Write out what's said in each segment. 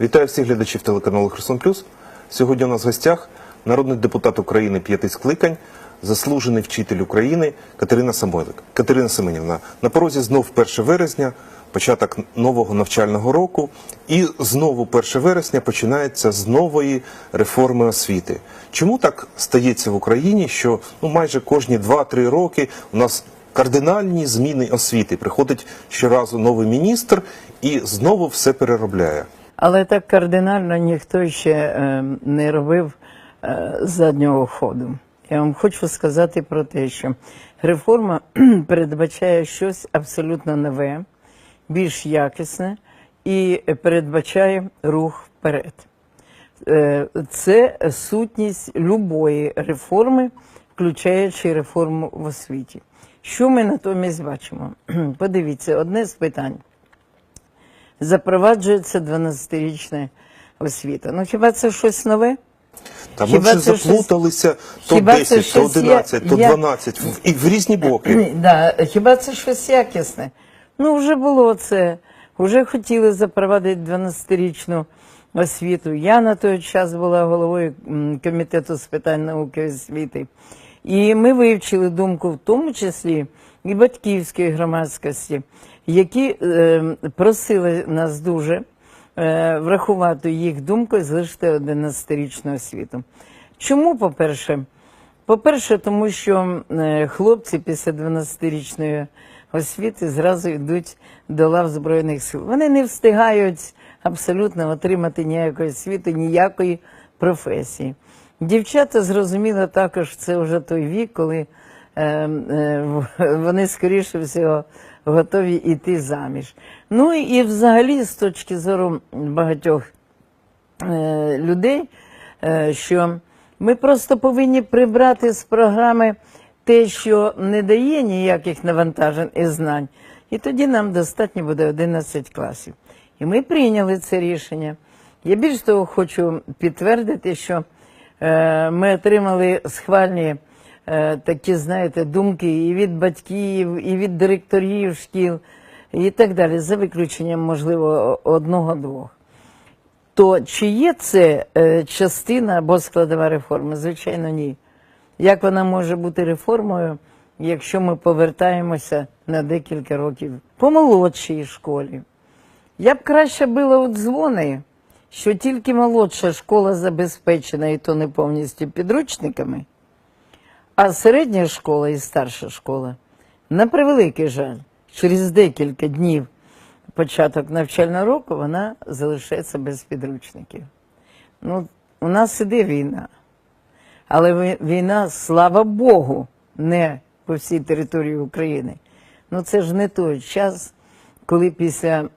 Вітаю всіх глядачів телеканалу Херсон Плюс. Сьогодні у нас в гостях народний депутат України п'яти скликань, заслужений вчитель України Катерина Самойлик. Катерина Семенівна, на порозі знов 1 вересня, початок нового навчального року, і знову 1 вересня починається з нової реформи освіти. Чому так стається в Україні, що ну майже кожні 2-3 роки у нас кардинальні зміни освіти? Приходить щоразу новий міністр і знову все переробляє. Але так кардинально ніхто ще е, не робив е, заднього ходу. Я вам хочу сказати про те, що реформа передбачає щось абсолютно нове, більш якісне і передбачає рух вперед. Е, Це сутність любої реформи, включаючи реформу в освіті. Що ми натомість бачимо? Подивіться, одне з питань запроваджується 12-річна освіта. Ну хіба це щось нове? Та ми вже заплуталися то хіба 10, то щось 11, то я- 12, в- і в різні боки. Да, хіба це щось якісне? Ну, вже було це. Вже хотіли запровадити 12-річну освіту. Я на той час була головою комітету з питань науки і освіти. І ми вивчили думку, в тому числі і батьківської громадськості, які е, просили нас дуже е, врахувати їх думку і залишити 11-річну освіту. Чому, по-перше? По-перше, тому що е, хлопці після 12-річної освіти зразу йдуть до лав Збройних сил. Вони не встигають абсолютно отримати ніякої освіти, ніякої професії. Дівчата зрозуміло також, це вже той вік, коли вони скоріше всього готові йти заміж. Ну і взагалі, з точки зору багатьох е, людей, е, що ми просто повинні прибрати з програми те, що не дає ніяких навантажень і знань. І тоді нам достатньо буде 11 класів. І ми прийняли це рішення. Я більш того хочу підтвердити, що е, ми отримали схвальні е, такі, знаєте, думки і від батьків, і від директорів шкіл, і так далі, за виключенням, можливо, одного-двох. То чи є це е, частина або складова реформи? Звичайно, ні. Як вона може бути реформою, якщо ми повертаємося на декілька років по молодшій школі? Я б краще била у дзвони, що тільки молодша школа забезпечена, і то не повністю підручниками, а середня школа і старша школа, на превеликий жаль, через декілька днів початок навчального року вона залишається без підручників. Ну, у нас іде війна. Але війна, слава Богу, не по всій території України. Ну це ж не той час, коли після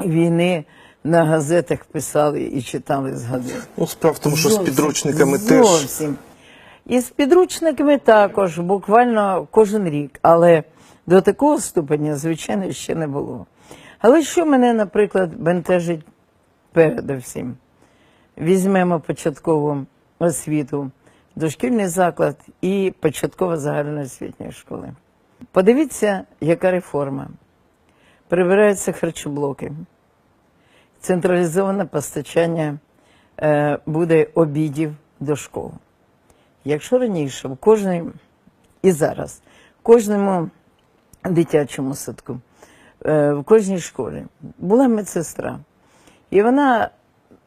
війни на газетах писали і читали з газет. Ну, справа в тому, що з Зовсім, підручниками теж. Зовсім. І з підручниками також, буквально кожен рік. Але до такого ступеня, звичайно, ще не було. Але що мене, наприклад, бентежить передовсім? Візьмемо початкову освіту, дошкільний заклад і початкова загальноосвітня школи. Подивіться, яка реформа. Прибираються харчоблоки, централізоване постачання е, буде обідів до школи. Якщо раніше в кожній і зараз, в кожному дитячому садку, е, в кожній школі була медсестра, і вона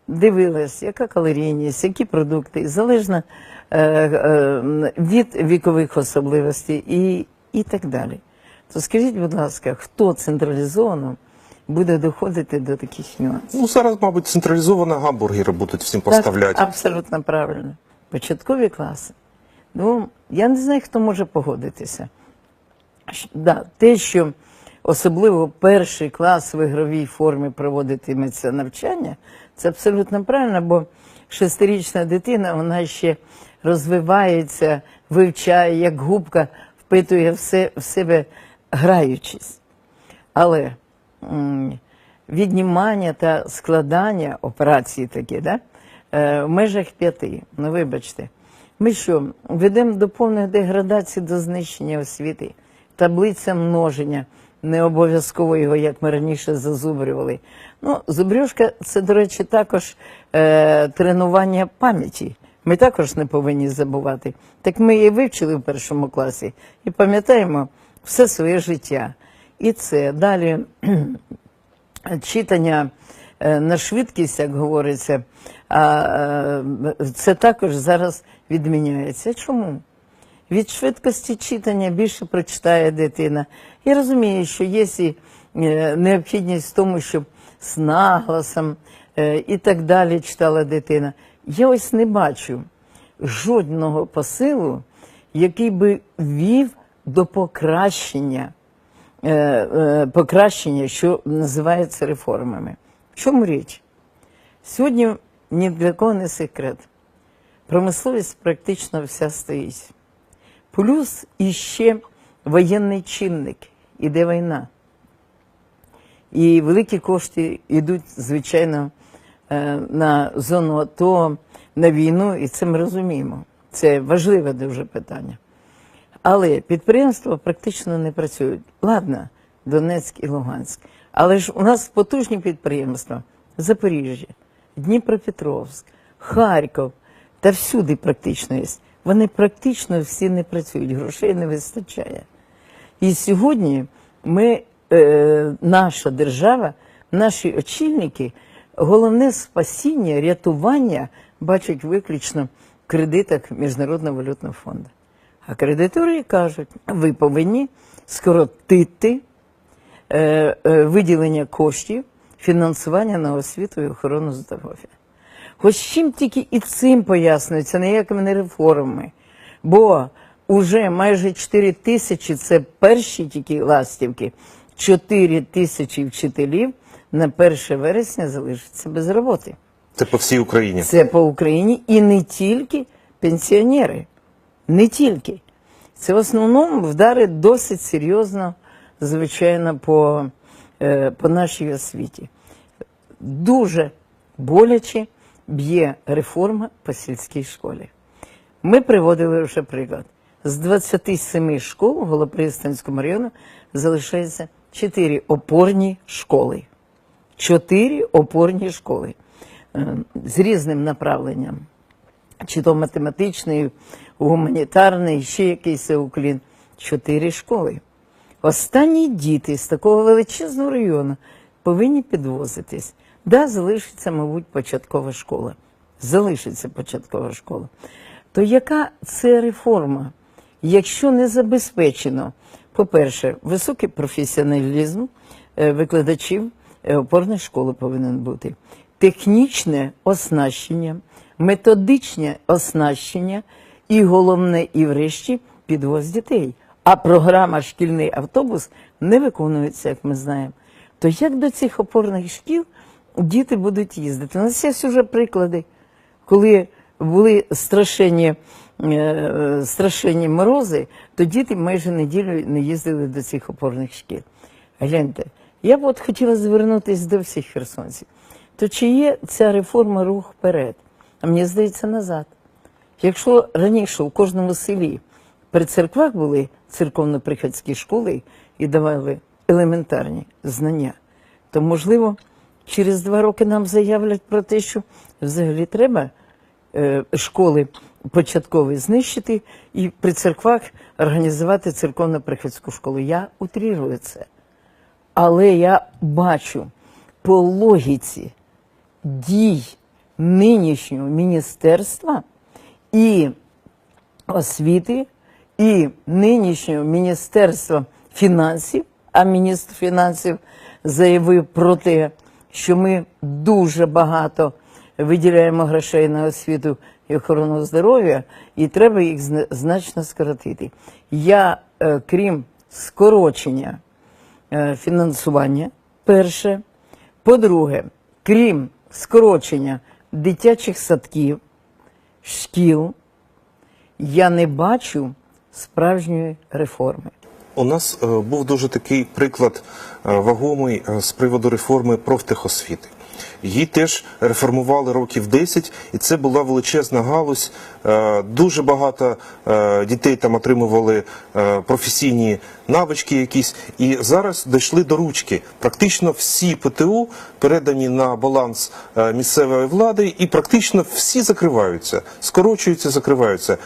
дивилась, яка калорійність, які продукти, і залежно е, е, від вікових особливостей і, і так далі. То скажіть, будь ласка, хто централізовано буде доходити до таких нюансів? Ну, зараз, мабуть, централізовано гамбургери будуть всім Так, поставляти. абсолютно правильно. Початкові класи. Ну, я не знаю, хто може погодитися. Да, те, що особливо перший клас в ігровій формі проводитиметься навчання, це абсолютно правильно, бо шестирічна дитина вона ще розвивається, вивчає, як губка, впитує все в себе граючись. Але віднімання та складання операції такі, да? Е, в межах п'яти. Ну, вибачте, ми що, ведемо до повної деградації, до знищення освіти, таблиця множення не обов'язково його, як ми раніше зазубрювали. Ну, зубрюшка це, до речі, також е, тренування пам'яті. Ми також не повинні забувати. Так ми її вивчили в першому класі і пам'ятаємо все своє життя. І це далі читання на швидкість, як говориться, а е, це також зараз відміняється. Чому? Від швидкості читання більше прочитає дитина. Я розумію, що є і е, необхідність в тому, щоб з нагласом е, і так далі читала дитина. Я ось не бачу жодного посилу, який би вів до покращення, е, е, покращення, що називається реформами. В чому річ? Сьогодні ні для кого не секрет. Промисловість практично вся стоїть. Плюс іще воєнний чинник, іде війна. І великі кошти йдуть, звичайно, е, на зону АТО, на війну, і це ми розуміємо. Це важливе дуже питання. Але підприємства практично не працюють. Ладно, Донецьк і Луганськ. Але ж у нас потужні підприємства Запоріжжя, Дніпропетровськ, Харків та всюди практично є. Вони практично всі не працюють, грошей не вистачає. І сьогодні ми, е, наша держава, наші очільники, головне спасіння, рятування бачать виключно в кредитах Міжнародного валютного фонду. А кредитори кажуть, ви повинні скоротити виділення коштів, фінансування на освіту і охорону здоров'я. Хоч чим тільки і цим пояснюється, ніякими не реформами. Бо уже майже 4 тисячі це перші тільки ластівки, 4 тисячі вчителів на 1 вересня залишаться без роботи. Це по всій Україні. Це по Україні і не тільки пенсіонери. Не тільки. Це в основному вдарить досить серйозно, звичайно, по, е, по нашій освіті. Дуже боляче б'є реформа по сільській школі. Ми приводили вже приклад. З 27 школ в Голопристанському району залишається 4 опорні школи. Чотири опорні школи е, з різним направленням, чи то математичний, гуманітарний, ще якийсь уклін. Чотири школи. Останні діти з такого величезного району повинні підвозитись. Да, залишиться, мабуть, початкова школа. Залишиться початкова школа. То яка це реформа? Якщо не забезпечено, по-перше, високий професіоналізм е, викладачів е, опорної школи повинен бути, технічне оснащення, методичне оснащення і головне, і врешті підвоз дітей. А програма шкільний автобус не виконується, як ми знаємо. То як до цих опорних шкіл діти будуть їздити? У нас є вже приклади, коли були страшенні, е, страшенні морози, то діти майже неділю не їздили до цих опорних шкіл. Гляньте, я б от хотіла звернутися до всіх херсонців. То чи є ця реформа рух вперед? А мені здається, назад. Якщо раніше у кожному селі при церквах були церковно-приходські школи і давали елементарні знання, то, можливо, через два роки нам заявлять про те, що взагалі треба е, школи початкові знищити і при церквах організувати церковно-приходську школу. Я утрірую це. Але я бачу по логіці дій нинішнього міністерства і освіти, і нинішнього міністерства фінансів, а міністр фінансів заявив про те, що ми дуже багато виділяємо грошей на освіту і охорону здоров'я, і треба їх зна- значно скоротити. Я, е, крім скорочення е, фінансування, перше. По-друге, крім скорочення дитячих садків, шкіл, я не бачу справжньої реформи. У нас е, був дуже такий приклад е, вагомий е, з приводу реформи профтехосвіти. Її теж реформували років 10, і це була величезна галузь. Дуже багато дітей там отримували професійні навички якісь. І зараз дійшли до ручки. Практично всі ПТУ передані на баланс місцевої влади, і практично всі закриваються, скорочуються, закриваються.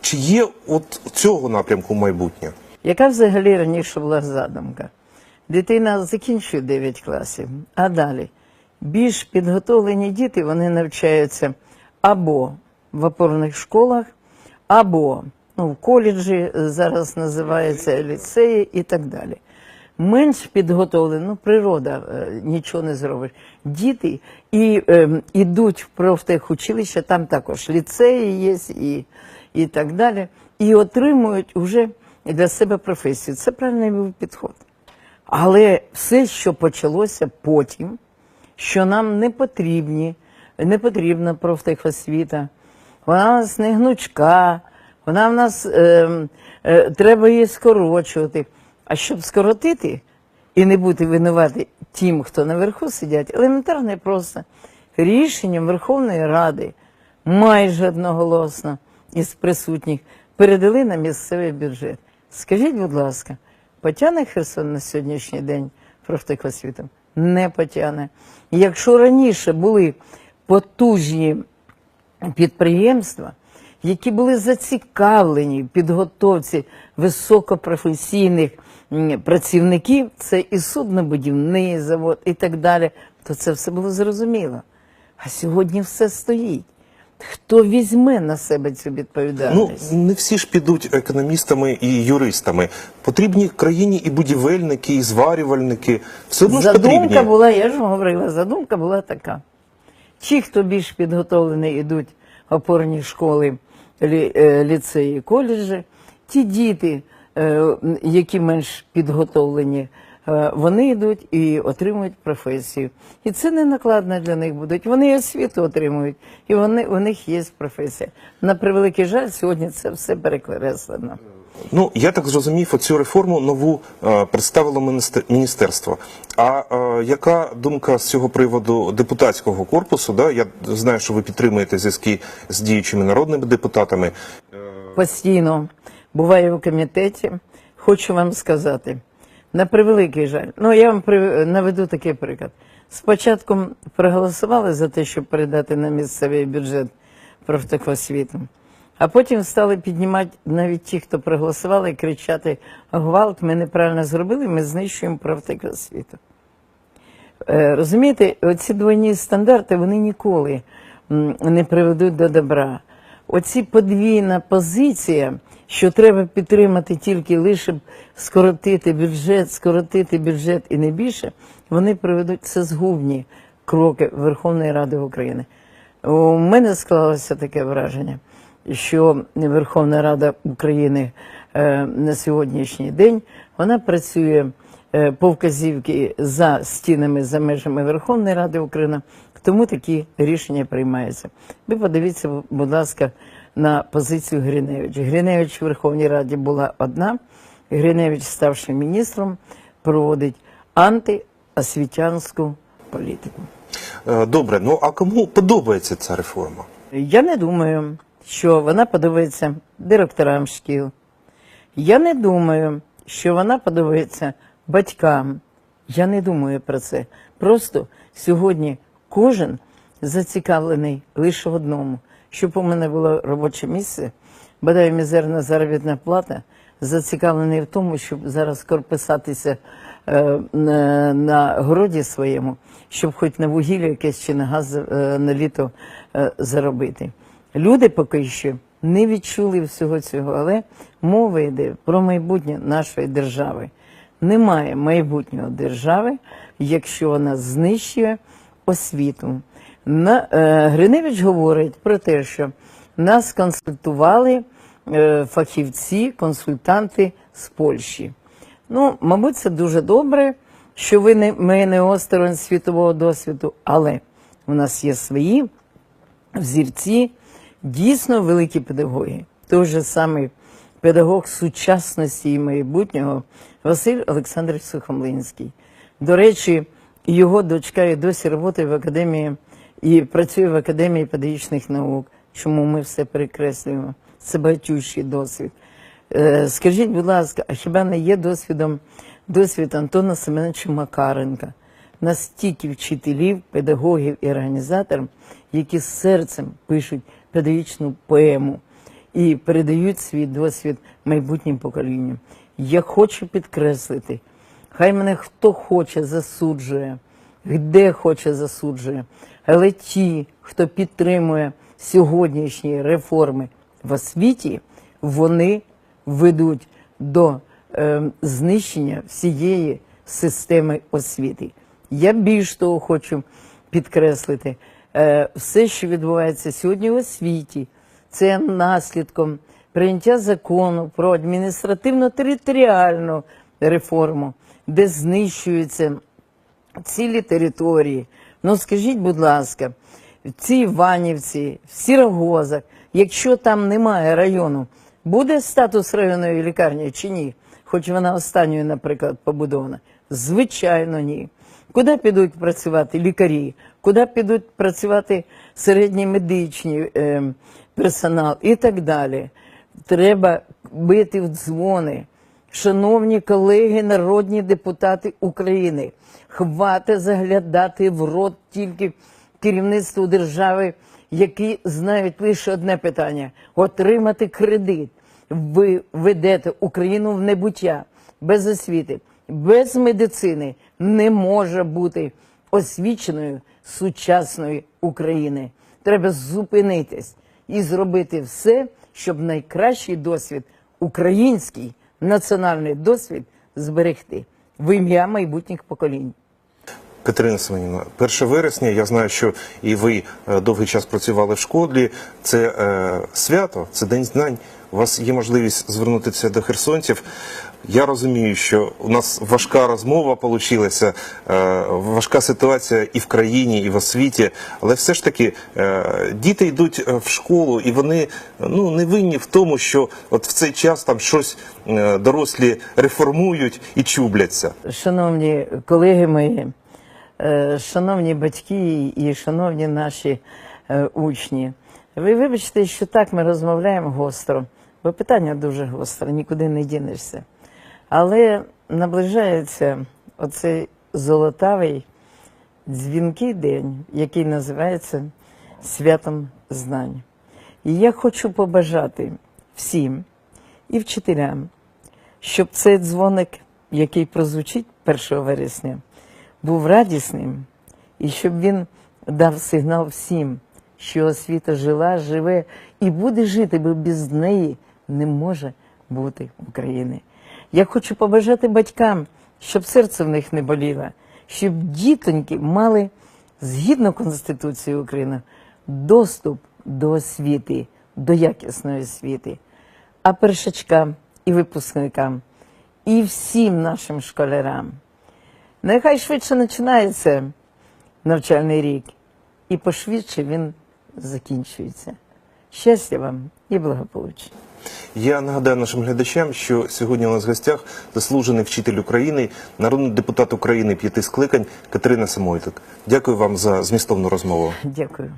Чи є от цього напрямку майбутнє? Яка взагалі раніше була задумка? Дитина закінчує 9 класів, а далі більш підготовлені діти вони навчаються або в опорних школах, або ну, в коледжі е, зараз називається ліцеї і так далі. Менш підготовлені, ну природа, е, нічого не зробиш. Діти і е, ідуть в профтехучилище, там також ліцеї є і, і так далі, і отримують вже для себе професію. Це правильний був підход. Але все, що почалося потім, що нам не потрібні, не потрібна профтехосвіта, вона в нас не гнучка, вона в нас е, е, треба її скорочувати. А щоб скоротити і не бути винувати тим, хто наверху сидять, елементарно і просто рішенням Верховної Ради майже одноголосно із присутніх передали на місцевий бюджет. Скажіть, будь ласка, потягне Херсон на сьогоднішній день профтехосвітом? Не потягне. Якщо раніше були потужні підприємства, які були зацікавлені в підготовці високопрофесійних працівників, це і суднобудівний завод, і так далі, то це все було зрозуміло. А сьогодні все стоїть. Хто візьме на себе цю відповідальність? Ну, не всі ж підуть економістами і юристами. Потрібні країні і будівельники, і зварювальники. Все одно ж потрібні. задумка була, я ж вам говорила, задумка була така. Ті, хто більш підготовлений, йдуть в опорні школи, лі, е, ліцеї, коледжі, ті діти, е, які менш підготовлені, вони йдуть і отримують професію. І це не накладно для них буде. Вони і освіту отримують, і вони, у них є професія. На превеликий жаль, сьогодні це все перекреслено. Ну, я так зрозумів, оцю реформу нову е, представило міністер- міністерство. А е, яка думка з цього приводу депутатського корпусу? Да? Я знаю, що ви підтримуєте зв'язки з діючими народними депутатами. постійно буваю в комітеті. Хочу вам сказати, на превеликий жаль. Ну, я вам наведу такий приклад. Спочатку проголосували за те, щоб передати на місцевий бюджет профтехосвіту, а потім стали піднімати навіть ті, хто проголосували, і кричати: гвалт, ми неправильно зробили, ми знищуємо профтехосвіту. Е, Розумієте, оці двойні стандарти вони ніколи не приведуть до добра. Оці подвійна позиція, що треба підтримати тільки лише скоротити бюджет, скоротити бюджет і не більше, вони приведуть це згубні кроки Верховної Ради України. У мене склалося таке враження, що Верховна Рада України е, на сьогоднішній день вона працює е, по вказівки за стінами, за межами Верховної Ради України, тому такі рішення приймаються. Ви подивіться, будь ласка, на позицію Гриневич. Гриневич в Верховній Раді була одна. Гриневич, ставши міністром, проводить антиосвітянську політику. Е, Добре, ну а кому подобається ця реформа? Я не думаю, що вона подобається директорам шкіл. Я не думаю, що вона подобається батькам. Я не думаю про це. Просто сьогодні кожен зацікавлений лише в одному, щоб у мене було робоче місце, бодай мізерна заробітна плата, зацікавлений в тому, щоб зараз корписатися е, на, на городі своєму, щоб хоч на вугілля якесь чи на газ е, на літо е, заробити. Люди поки що не відчули всього цього, але мова йде про майбутнє нашої держави. Немає майбутнього держави, якщо вона знищує освіту. Е, Гриневич говорить про те, що нас консультували е, фахівці, консультанти з Польщі. Ну, мабуть, це дуже добре, що ви не, ми не осторонь світового досвіду, але у нас є свої взірці, дійсно великі педагоги. Той же самий педагог сучасності і майбутнього Василь Олександрович Сухомлинський. До речі, Його дочка і досі працює в академії і працює в академії педагогічних наук. Чому ми все перекреслюємо? Це багатющий досвід. Е, Скажіть, будь ласка, а хіба не є досвідом досвід Антона Семеновича Макаренка? Настільки вчителів, педагогів і організаторів, які серцем пишуть педагогічну поему і передають свій досвід майбутнім поколінням. Я хочу підкреслити, хай мене хто хоче засуджує, де хоче засуджує, але ті, хто підтримує сьогоднішні реформи в освіті, вони ведуть до е, знищення всієї системи освіти. Я більш того хочу підкреслити, е, все, що відбувається сьогодні в освіті, це наслідком прийняття закону про адміністративно-територіальну реформу, де знищуються цілі території. Ну скажіть, будь ласка, в цій Іванівці, в Сірогозах, якщо там немає району, буде статус районної лікарні чи ні? Хоч вона останньою, наприклад, побудована? Звичайно, ні. Куди підуть працювати лікарі? Куди підуть працювати середній медичний е, персонал і так далі? Треба бити в дзвони. Шановні колеги, народні депутати України, хвати заглядати в рот тільки керівництву держави, які знають лише одне питання отримати кредит. Ви ведете Україну в небуття без освіти, без медицини не може бути освіченою сучасної України. Треба зупинитись і зробити все, щоб найкращий досвід, український національний досвід зберегти в ім'я майбутніх поколінь. Катерина Семенівна, 1 вересня, я знаю, що і ви е, довгий час працювали в школі. Це е, свято, це День знань. У вас є можливість звернутися до херсонців. Я розумію, що у нас важка розмова вийшла, е, важка ситуація і в країні, і в освіті. Але все ж таки е, діти йдуть е, в школу, і вони ну, не винні в тому, що от в цей час там щось е, дорослі реформують і чубляться. Шановні колеги мої, шановні батьки і шановні наші е, учні, ви вибачте, що так ми розмовляємо гостро, бо питання дуже гостре, нікуди не дінешся. Але наближається оцей золотавий дзвінкий день, який називається Святом Знань. І я хочу побажати всім і вчителям, щоб цей дзвоник, який прозвучить 1 вересня, був радісним, і щоб він дав сигнал всім, що освіта жила, живе і буде жити, бо без неї не може бути України. Я хочу побажати батькам, щоб серце в них не боліло, щоб дітоньки мали згідно Конституції України доступ до освіти, до якісної освіти а першачкам і випускникам, і всім нашим школярам. Нехай швидше починається навчальний рік, і пошвидше він закінчується. Щастя вам і благополуччя. Я нагадаю нашим глядачам, що сьогодні у нас в гостях заслужений вчитель України, народний депутат України п'яти скликань Катерина Самойлик. Дякую вам за змістовну розмову. Дякую.